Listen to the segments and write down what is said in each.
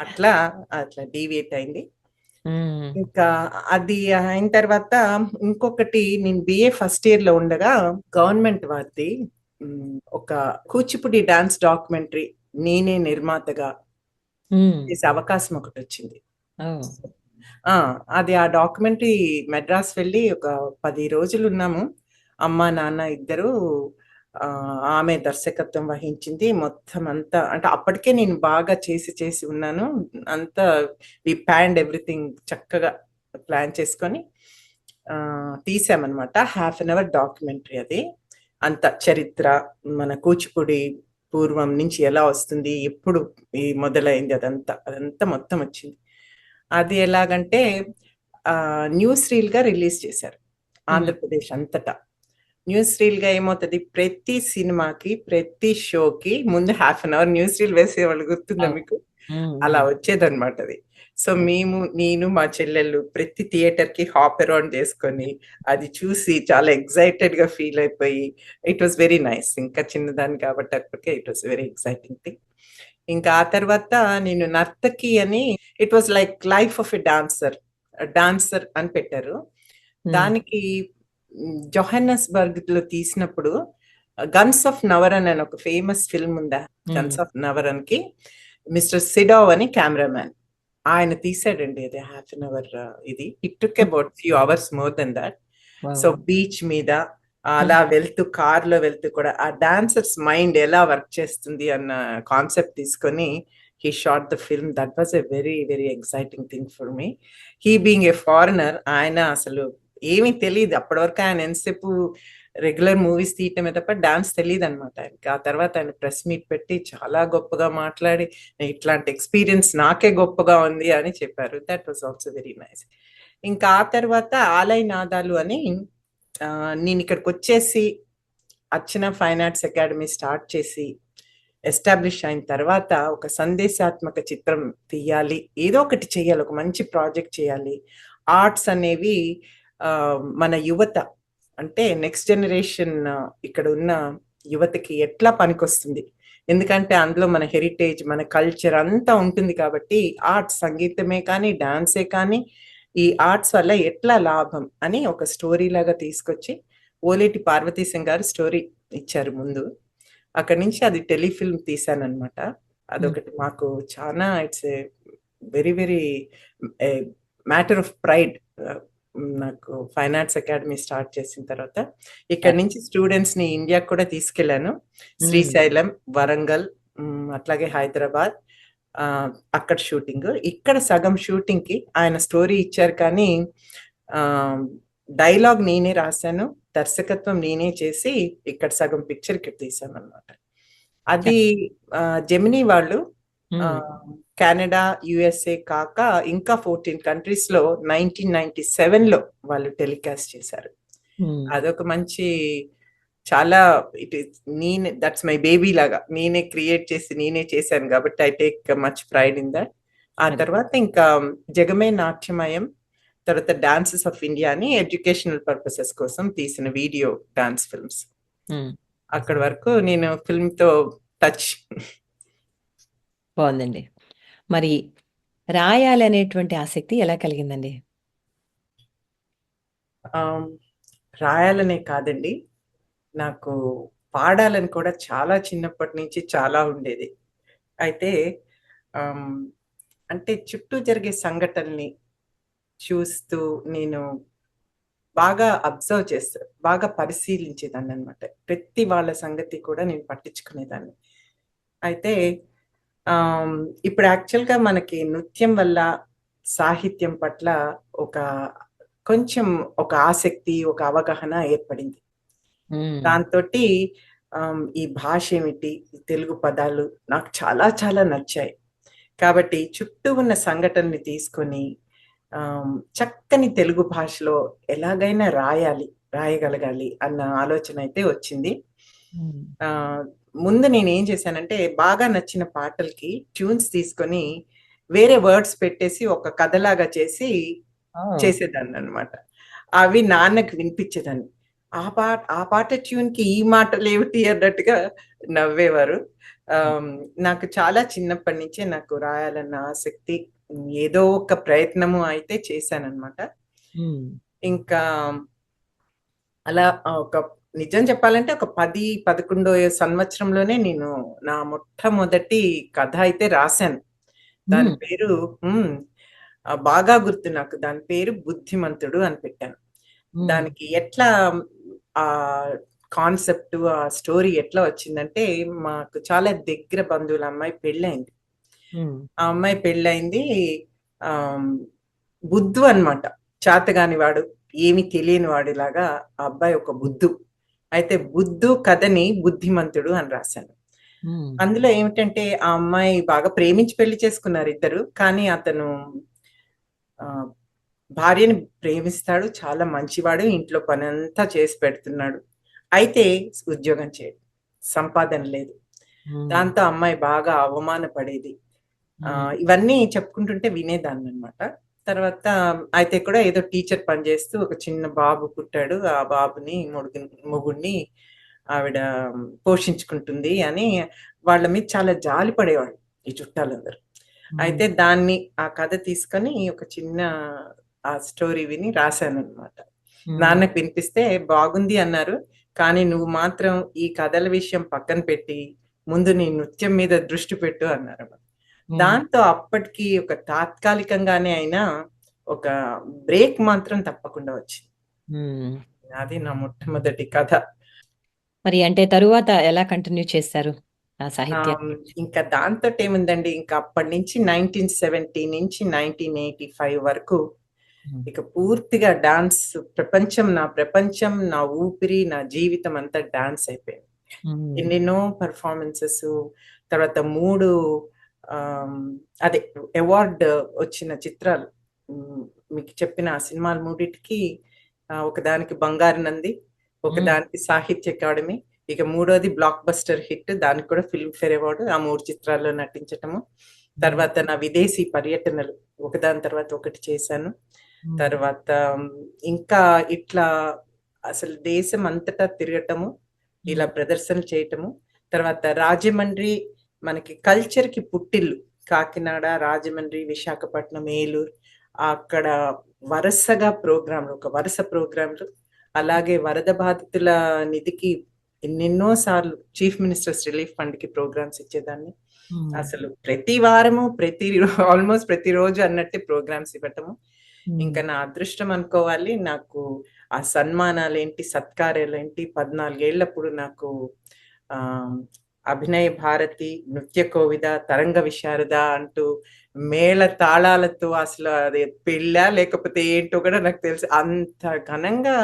అట్లా అట్లా డీవియేట్ అయింది. ఇంకా అది అయిన తర్వాత ఇంకొకటి నేను బిఏ ఫస్ట్ ఇయర్లో ఉండగా గవర్నమెంట్ వారిది ఒక కూచిపూడి డాన్స్ డాక్యుమెంటరీ నేనే నిర్మాతగా. చేసే అవకాశం ఒకటి వచ్చింది అది ఆ డాక్యుమెంటరీ మెడ్రాస్ వెళ్ళి ఒక పది రోజులు ఉన్నాము అమ్మ నాన్న ఇద్దరు ఆమె దర్శకత్వం వహించింది. మొత్తం అంతా అంటే అప్పటికే నేను బాగా చేసి చేసి ఉన్నాను. అంతా వి ప్యాండ్ ఎవ్రీథింగ్ చక్కగా ప్లాన్ చేసుకొని తీసామన్నమాట. హాఫ్ అన్ అవర్ డాక్యుమెంటరీ అది. అంత చరిత్ర మన కూచిపూడి పూర్వం నుంచి ఎలా వస్తుంది ఎప్పుడు ఈ మొదలైంది అదంతా అదంతా మొత్తం వచ్చింది. అది ఎలాగంటే న్యూస్ రీల్గా రిలీజ్ చేశారు ఆంధ్రప్రదేశ్ అంతటా. న్యూస్ రీల్గా ఏమవుతుంది? ప్రతి సినిమాకి ప్రతి షోకి ముందు half an hour news reel వేసేవాళ్ళు గుర్తుందా. మీకు. అలా వచ్చేదన్నమాట అది. సో మేము నేను మా చెల్లెళ్ళు ప్రతి థియేటర్కి హాప్ అరౌండ్ చేసుకొని అది చూసి చాలా ఎక్సైటెడ్గా ఫీల్ అయిపోయి ఇట్ వాస్ వెరీ నైస్. ఇంకా చిన్నదాన్ని కాబట్టి అప్పటికే it was very exciting thing. ఇంకా ఆ తర్వాత నేను నర్తకి అని it was like life of a dancer dancer అని పెట్టారు. దానికి జొహన్నస్బర్గ్లో తీసినప్పుడు గన్స్ ఆఫ్ నవరన్ అని ఒక ఫేమస్ ఫిల్మ్ ఉందా గన్స్ ఆఫ్ నవరన్కి మిస్టర్ సిడావ్ అని కెమెరామ్యాన్ ఆయన తీసాడండి అది హాఫ్ అన్ అవర్ ఇది. It took about few hours more than that! So beach మీద అలా వెళ్తూ కార్లో వెళ్తూ కూడా ఆ డాన్సర్స్ మైండ్ ఎలా వర్క్ చేస్తుంది అన్న కాన్సెప్ట్ తీసుకొని he shot the film that was a very very exciting thing for me he being a foreigner ఆయన అసలు ఏమీ తెలియదు అప్పటి వరకు ఆయన ఎంతసేపు రెగ్యులర్ మూవీస్ తీయటమే తప్ప డాన్స్ తెలియదు అనమాట ఆయనకి ఆ తర్వాత ఆయన ప్రెస్ మీట్ పెట్టి చాలా గొప్పగా మాట్లాడి ఇట్లాంటి ఎక్స్పీరియన్స్ నాకే గొప్పగా ఉంది అని చెప్పారు. That was also very nice ఇంకా ఆ తర్వాత ఆలయ నాదాలు అని నేను ఇక్కడికి వచ్చేసి Archana fine arts academy start చేసి ఎస్టాబ్లిష్ అయిన తర్వాత ఒక సందేశాత్మక చిత్రం తీయాలి. ఏదో ఒకటి చేయాలి. ఒక మంచి ప్రాజెక్ట్ చేయాలి. ఆర్ట్స్ అనేవి మన యువత అంటే నెక్స్ట్ జనరేషన్ ఇక్కడ ఉన్న యువతకి ఎట్లా పనికొస్తుంది? ఎందుకంటే అందులో మన హెరిటేజ్ మన కల్చర్ అంతా ఉంటుంది కాబట్టి ఆర్ట్స్ సంగీతమే కానీ డాన్సే కానీ ఈ ఆర్ట్స్ వల్ల ఎట్లా లాభం అని ఒక స్టోరీ లాగా తీసుకొచ్చి ఓలేటి పార్వతీశం గారు స్టోరీ ఇచ్చారు ముందు. అక్కడి నుంచి అది టెలిఫిల్మ్ తీసానమాట అదొకటి మాకు చాలా it's a very very matter of pride నాకు ఫైన్ ఆర్ట్స్ అకాడమీ స్టార్ట్ చేసిన తర్వాత ఇక్కడ నుంచి స్టూడెంట్స్ని ఇండియాకి కూడా తీసుకెళ్ళాను శ్రీశైలం వరంగల్ అట్లాగే హైదరాబాద్ అక్కడ షూటింగ్ ఇక్కడ సగం షూటింగ్కి ఆయన స్టోరీ ఇచ్చారు కానీ డైలాగ్ నేనే రాశాను. దర్శకత్వం నేనే చేసి ఇక్కడ సగం పిక్చర్ ఇక్కడ తీసాను అనమాట అది జెమినీ వాళ్ళు హ్మ్. కెనడా యుఎస్ఏ కాక ఇంకా ఫోర్టీన్ కంట్రీస్లో నైన్టీన్ నైన్టీ సెవెన్లో వాళ్ళు టెలికాస్ట్ చేశారు హ్మ్. అదొక మంచి చాలా ఇట్ ఈస్ నేనే దట్స్ మై బేబీ లాగా నేనే క్రియేట్ చేసి నేనే చేశాను కాబట్టి I take much pride in that ఆ Hmm. తర్వాత ఇంకా జగమే నాట్యమయం తర్వాత డాన్సెస్ ఆఫ్ ఇండియా అని ఎడ్యుకేషనల్ పర్పసెస్ కోసం తీసిన వీడియో డాన్స్ ఫిల్మ్స్. అక్కడ వరకు నేను ఫిల్మ్తో టచ్ బావుందండి. మరి రాయాలి అనేటువంటి ఆసక్తి ఎలా కలిగిందండి? రాయాలనే కాదండి. నాకు పాడాలని కూడా చాలా చిన్నప్పటి నుంచి చాలా ఉండేది. అయితే అంటే చుట్టూ జరిగే సంఘటనల్ని చూస్తూ నేను బాగా అబ్జర్వ్ చేస్తా బాగా పరిశీలించేదాన్ని అనమాట ప్రతి వాళ్ళ సంగతి కూడా నేను పట్టించుకునేదాన్ని. అయితే ఇప్పుడు యాక్చువల్గా మనకి నృత్యం వల్ల సాహిత్యం పట్ల ఒక కొంచెం ఒక ఆసక్తి ఒక అవగాహన ఏర్పడింది. దాంతో ఈ భాష ఏమిటి తెలుగు పదాలు నాకు చాలా చాలా నచ్చాయి. కాబట్టి చుట్టూ ఉన్న సంఘటనని తీసుకొని చక్కని తెలుగు భాషలో ఎలాగైనా రాయాలి రాయగలగాలి అన్న ఆలోచన అయితే వచ్చింది. ముందు నేను ఏం చేశానంటే బాగా నచ్చిన పాటలకి ట్యూన్స్ తీసుకొని వేరే వర్డ్స్ పెట్టేసి ఒక కథలాగా చేసి! చేసేదాన్ని అనమాట అవి నాన్నకి వినిపించేదాన్ని ఆ పాట ఆ పాట ట్యూన్‌కి ఈ మాటలేమిటి అన్నట్టుగా నవ్వేవారు. నాకు చాలా చిన్నప్పటి నుంచే నాకు రాయాలన్న ఆసక్తి. ఏదో ఒక ప్రయత్నము అయితే చేశాననమాట. హ్మ్. ఇంకా అలా ఒక నిజం చెప్పాలంటే ఒక 10, 11 సంవత్సరంలోనే నేను నా మొట్టమొదటి కథ అయితే రాశాను. దాని. పేరు బాగా గుర్తు నాకు. దాని పేరు 'బుద్ధిమంతుడు' అని పెట్టాను. దానికి ఎట్లా ఆహ్, కాన్సెప్ట్ ఆ స్టోరీ ఎట్లా వచ్చిందంటే, మాకు చాలా దగ్గర బంధువుల అమ్మాయి పెళ్ళయింది. హ్మ్. ఆ అమ్మాయి పెళ్ళయింది. ఆహ్, బుద్ధు అన్నమాట. చేతగాని వాడు, ఏమి తెలియని వాడిలాగా ఆ అబ్బాయి ఒక బుద్ధు. అయితే బుద్ధు కథని 'బుద్ధిమంతుడు' అని రాశాను. అందులో ఏమిటంటే, ఆ అమ్మాయి బాగా ప్రేమించి పెళ్ళి చేసుకున్నారు ఇద్దరు. కానీ అతను భార్యని ప్రేమిస్తాడు. చాలా మంచివాడు. ఇంట్లో పనంతా చేసి పెడుతున్నాడు. అయితే ఉద్యోగం చేయడు. సంపాదన లేదు. దాంతో అమ్మాయి బాగా అవమానపడేది. ఇవన్నీ చెప్పుకుంటుంటే వినేదాన్ననమాట. తర్వాత అయితే కూడా ఏదో టీచర్ పని చేస్తూ ఒక చిన్న బాబు పుట్టాడు. ఆ బాబుని మొడుగు మొగుడిని ఆవిడ పోషించుకుంటుంది అని వాళ్ళ మీద చాలా జాలి పడేవాళ్ళు ఈ చుట్టాలందరూ. అయితే దాన్ని ఆ కథ తీసుకొని ఒక చిన్న ఆ స్టోరీ విని రాశాననమాట. హ్మ్. నాన్నకి వినిపిస్తే బాగుంది అన్నారు. కానీ నువ్వు మాత్రం ఈ కథల విషయం పక్కన పెట్టి, ముందు నీ నృత్యం మీద దృష్టి పెట్టు అన్నారన్నమాట. దాంతో అప్పటికి ఒక తాత్కాలికంగానే అయినా ఒక బ్రేక్ మాత్రం తప్పకుండా వచ్చింది. అది నా మొట్టమొదటి కథ. మరి అంటే తరువాత ఎలా కంటిన్యూ చేశారు? ఆ సాహిత్యాన్ని? ఆహ్, ఇంకా ఇంకా అప్పటి నుంచి 1970 నుంచి 1985 వరకు హ్మ్. ఇక పూర్తిగా డాన్స్ ప్రపంచం నా ప్రపంచం, నా ఊపిరి, నా జీవితం అంతా డాన్స్ అయిపోయింది. ఎన్నెన్నో పెర్ఫార్మన్సెసు తర్వాత 3 ఆహ్, అదే అవార్డ్ వచ్చిన చిత్రాలు. మీకు చెప్పిన ఆ సినిమాలు మూడిటికి ఒకదానికి బంగారు నంది. ఒకదానికి సాహిత్య అకాడమీ, ఇక మూడోది బ్లాక్ బస్టర్ హిట్ దానికి కూడా ఫిల్మ్‌ఫేర్ అవార్డ్. ఆ 3 చిత్రాల్లో నటించటము. తర్వాత నా విదేశీ పర్యటనలు ఒకదాని తర్వాత ఒకటి చేశాను. తర్వాత ఇంకా ఇట్లా అసలు దేశం అంతటా తిరగటము, ఇలా హ్మ్. ప్రదర్శనలు చేయటము. తర్వాత రాజమండ్రి మనకి కల్చర్‌కి పుట్టిల్లు. కాకినాడ, రాజమండ్రి, విశాఖపట్నం, ఏలూరు అక్కడ వరసగా ప్రోగ్రామ్‌లు ఒక వరుస ప్రోగ్రామ్‌లు. అలాగే వరద బాధితుల నిధికి ఎన్నెన్నో సార్లు చీఫ్ మినిస్టర్స్ రిలీఫ్ ఫండ్‌కి ప్రోగ్రామ్స్ ఇచ్చేదాన్ని. అసలు ప్రతి వారము, ప్రతి ఆల్‌మోస్ట్ ప్రతిరోజు అన్నట్టే ప్రోగ్రామ్స్ ఇవ్వటము. ఇంకా. నా అదృష్టం అనుకోవాలి. నాకు ఆ సన్మానాలేంటి, సత్కారాలేంటి 14 ఏళ్ళప్పుడు నాకు ఆహ్, అభినయ భారతి, నృత్య కోవిద, తరంగ విశారద అంటూ మేళ తాళాలతో అసలు అది పెళ్ళా లేకపోతే ఏంటో కూడా నాకు తెలుసు. అంత ఘనంగా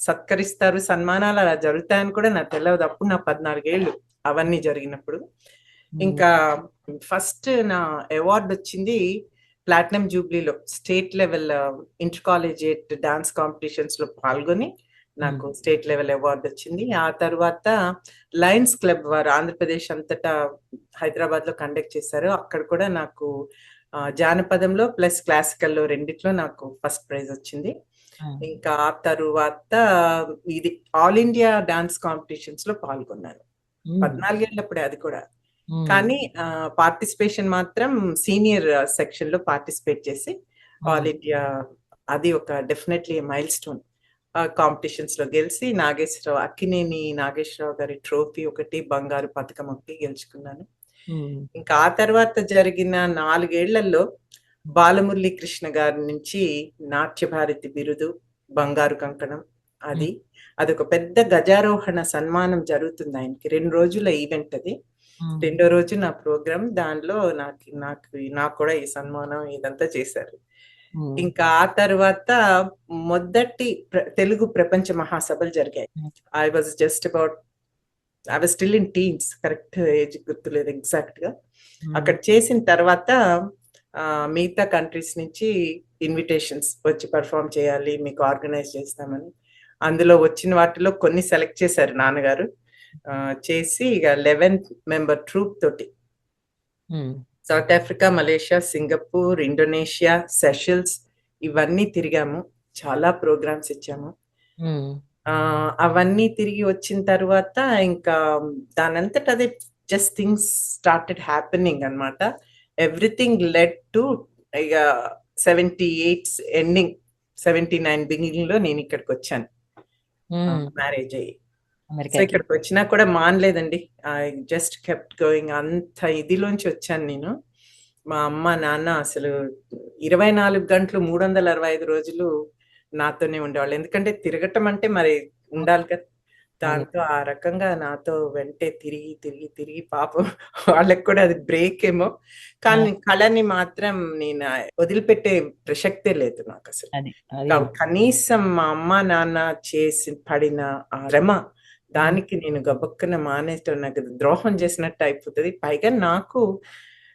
సత్కరిస్తారు. సన్మానాలు అలా జరుగుతాయని కూడా నాకు తెలవదు. అప్పుడు 14 ఏళ్ళు అవన్నీ జరిగినప్పుడు. ఇంకా ఫస్ట్ నా అవార్డ్ వచ్చింది ప్లాటినం జూబ్లీలో state level inter collegiate dance కాంపిటీషన్స్‌లో పాల్గొని నాకు. స్టేట్ లెవెల్ అవార్డ్ వచ్చింది. ఆ తర్వాత లయన్స్ క్లబ్ వారు ఆంధ్రప్రదేశ్ అంతటా హైదరాబాద్‌లో కండక్ట్ చేశారు. అక్కడ కూడా నాకు జానపదంలో ప్లస్ క్లాసికల్‌లో రెండిట్లో నాకు ఫస్ట్ ప్రైజ్ వచ్చింది. ఇంకా ఆ తరువాత ఇది ఆల్ ఇండియా డాన్స్ కాంపిటీషన్స్‌లో పాల్గొన్నాను. హ్మ్. 14 ఏళ్ళప్పుడే అది కూడా. కానీ పార్టిసిపేషన్ మాత్రం సీనియర్ సెక్షన్‌లో పార్టిసిపేట్ చేసి ఆల్. ఇండియా అది ఒక డెఫినైట్‌లీ మైల్‌స్టోన్. ఆ కాంపిటీషన్స్‌లో గెలిసి నాగేశ్వరరావు అక్కినేని నాగేశ్వరరావు గారి ట్రోఫీ ఒకటి, బంగారు పతకం ఒకటి గెలుచుకున్నాను. ఇంకా ఆ తర్వాత జరిగిన 4 ఏళ్ళలో బాలమురళీ కృష్ణ గారి నుంచి నాట్యభారతి బిరుదు, బంగారు కంకణం అది. అదొక పెద్ద గజారోహణ సన్మానం జరుగుతుంది ఆయనకి. 2 రోజుల ఈవెంట్ అది. రెండో రోజు నా ప్రోగ్రామ్. దానిలో నాకు నాకు నాకు కూడా ఈ సన్మానం ఇదంతా చేశారు. ఇంకా ఆ తర్వాత మొదటి తెలుగు ప్రపంచ మహాసభలు జరిగాయి. I was just about I was still in teens correct age గుర్తులేదు ఎగ్జాక్ట్‌గా. అక్కడ హ్మ్. చేసిన తర్వాత మిగతా కంట్రీస్ నుంచి ఇన్విటేషన్స్ వచ్చి పెర్ఫార్మ్ చేయాలి. మీకు ఆర్గనైజ్ చేస్తామని. అందులో వచ్చిన వాటిలో కొన్ని సెలెక్ట్ చేశారు నాన్నగారు. చేసి ఇగ 11 మెంబర్ ట్రూప్ తోటి. South Africa, Malaysia, Singapore, Indonesia, Seychelles ఇవన్నీ తిరిగాము. చాలా ప్రోగ్రామ్స్ ఇచ్చాము. ఆహ్, అవన్నీ తిరిగి వచ్చిన తర్వాత ఇంకా దానంతట అదే జస్ట్ థింగ్స్ స్టార్టెడ్ హ్యాపెనింగ్ అన్నమాట. ఎవ్రీథింగ్ లెడ్ టు ఇగ 78 ఎండింగ్ 79 బిగినింగ్‌లో నేనిక్కడికొచ్చాను. ఆహ్, హ్మ్. మ్యారేజ్ అయ్యి. సో, అమెరికాకి. ఇక్కడికొచ్చినా కూడా మానలేదండి. ఐ జస్ట్ కెప్ట్ గోయింగ్ అంత ఇదిలోంచి వచ్చాను నేను. మా అమ్మ, నాన్న అసలు 24 గంటలు 365 రోజులు నాతోనే ఉండేవాళ్ళు. ఎందుకంటే తిరగటం అంటే మరి ఉండాలి కదా! దాంతో ఆ రకంగా నాతో వెంటే తిరిగి, తిరిగి, తిరిగి పాపం వాళ్ళకి కూడా అది బ్రేక్ ఏమో. కానీ కళని మాత్రం నేను వదిలిపెట్టే ప్రసక్తే లేదు నాకసలు. అది. క అది. కనీసం మా అమ్మ, నాన్న చేసి పడిన ఆ శ్రమ హ్మ్. దానికి నేను గబుక్కున మానేయటం నాకు ద్రోహం చేసినట్టు అయిపోతది. పైగా నాకు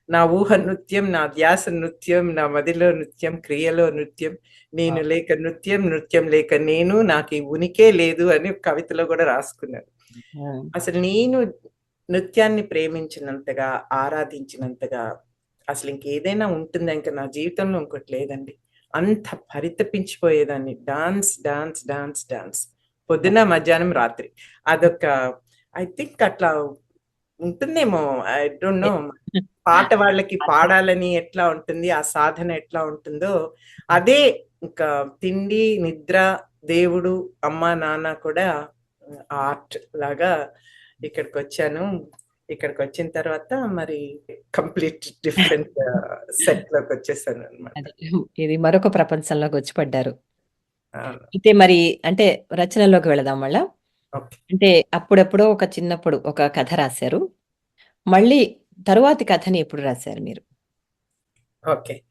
నా ఊహ నృత్యం, నా ధ్యాస నృత్యం, నా మదిలో నృత్యం, క్రియలో నృత్యం, నేను! లేక నృత్యం, నృత్యం లేక నేను, నాకీ ఉనికే లేదు అని కవితలో కూడా రాసుకున్నాను. అసలు నేను నృత్యాన్ని ప్రేమించినంతగా, ఆరాధించినంతగా అసలు ఇంకేదైనా ఉంటుందా ఇంక నా జీవితంలో ఇంకోటి లేదండి. అంత పరితపించిపోయేదాన్ని. Dance, dance, dance, dance. పొద్దున, మధ్యాహ్నం, రాత్రి. అదొక ఐ థింక్ అట్లా ఉంటుందేమో. I don't know. పాట వాళ్ళకి. పాడాలని ఎట్లా ఉంటుంది, ఆ సాధన ఎట్లా ఉంటుందో, అదే ఇంకా తిండి, నిద్ర, దేవుడు, అమ్మ, నాన్న కూడా ఆర్ట్ లాగా ఇక్కడికొచ్చాను. ఇక్కడికొచ్చిన తర్వాత మరి కంప్లీట్ డిఫరెంట్ సెట్‌లోకొచ్చేసాననమాట. అదే. ఇది మరొక ప్రపంచంలోకొచ్చి పడ్డారు. అయితే మరి అంటే రచనల్లోకి వెళదాం మళ్ళా. అంటే అప్పుడెప్పుడో ఒక చిన్నప్పుడు ఒక కథ రాశారు. మళ్ళీ తరువాతి కథని ఎప్పుడు రాశారు మీరు? ఓకే.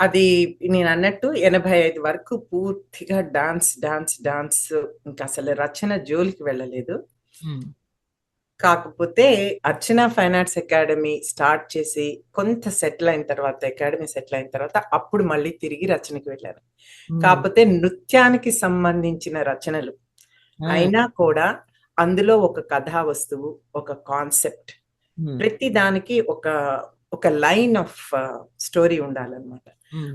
అది నేనన్నట్టు 85 వరకు పూర్తిగా డాన్స్, డాన్స్, డాన్స్ ఇంకసలు రచన జోలికి వెళ్ళలేదు. కాకపోతే Archana fine arts academy start చేసి కొంత సెటిల్ అయిన తర్వాత అకాడమీ సెటిల్ అయిన తర్వాత అప్పుడు మళ్ళీ తిరిగి రచనకి వెళ్ళాను. హ్మ్. కాపోతే నృత్యానికి సంబంధించిన రచనలు. అయినా కూడా అందులో ఒక కథా వస్తువు, ఒక కాన్సెప్ట్. ప్రతి దానికి ఒక ఒక లైన్ ఆఫ్ స్టోరీ ఉండాలన్నమాట.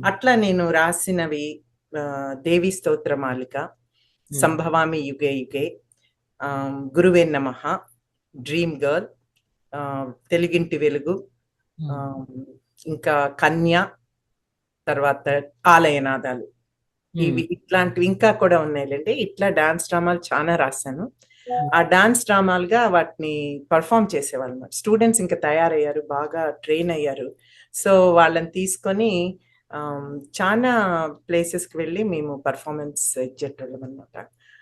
అట్లా నేను రాసినవి దేవి స్తోత్రమాలిక. సంభవామి యుగే యుగే, గురువే నమః, డ్రీమ్ గర్ల్, తెలుగింటి వెలుగు. ఆహ్, ఇంకా కన్య, తర్వాత ఆలయనాదాలు. హ్మ్. ఇవి ఇట్లాంటివి ఇంకా కూడా ఉన్నాయిలెండి. ఇట్లా డాన్స్ డ్రామాలు చానా రాసాను. హ్మ్. ఆ డాన్స్ డ్రామాలుగా వాటిని పెర్ఫార్మ్ చేసేవాళ్ళన్నమాట. స్టూడెంట్స్ ఇంకా తయారయ్యారు. బాగా ట్రైన్ అయ్యారు. సో, వాళ్ళని తీసుకొని చానా ప్లేసెస్‌కి వెళ్ళి మేము పెర్ఫార్మన్స్ ఇచ్చేటోళ్ళమన్నమాట.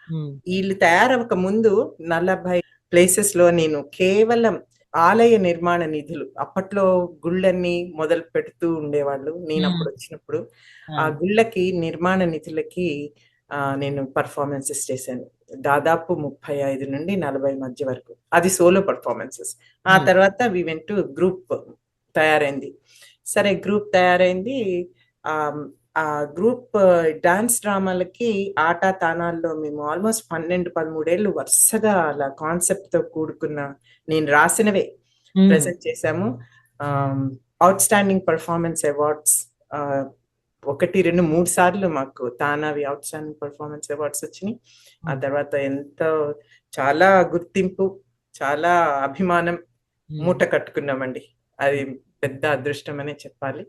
హ్మ్. ఈళ్ళు తయారవ్వక ముందు 40 ప్లేసెస్‌లో నేను కేవలం ఆలయ నిర్మాణ నిధులు అప్పట్లో గుళ్ళన్నీ మొదలు పెడుతూ ఉండేవాళ్ళు. హ్మ్. నేనప్పుడొచ్చినప్పుడు. ఆ ఆ! గుళ్ళకి నిర్మాణ నిధులకి నేను పెర్ఫార్మన్సెస్ చేశాను. దాదాపు 35-40 మధ్య వరకు. అది సోలో పెర్ఫార్మన్సెస్. ఆ. తర్వాత వి వెంట్ టు గ్రూప్ తయారైంది. సరే గ్రూప్ తయారైంది. ఆ గ్రూప్ డాన్స్ డ్రామాలకి ఆట తానాల్లో మేము ఆల్‌మోస్ట్ 12, 13 ఏళ్ళు వరుసగా అలా కాన్సెప్ట్‌తో కూడుకున్న నేను రాసినవే. ప్రెజెంట్ చేశాము. ఆహ్, ఔట్‌స్టాండింగ్ పెర్ఫార్మన్స్ అవార్డ్స్ 1, 2, 3 సార్లు మాకు తానావి ఔట్‌స్టాండింగ్ పెర్ఫార్మన్స్ అవార్డ్స్ వచ్చినియి. ఆ. తర్వాత ఎంతో చాలా గుర్తింపు, చాలా అభిమానం. మూట కట్టుకున్నామండి. అది పెద్ద అదృష్టమనే చెప్పాలి.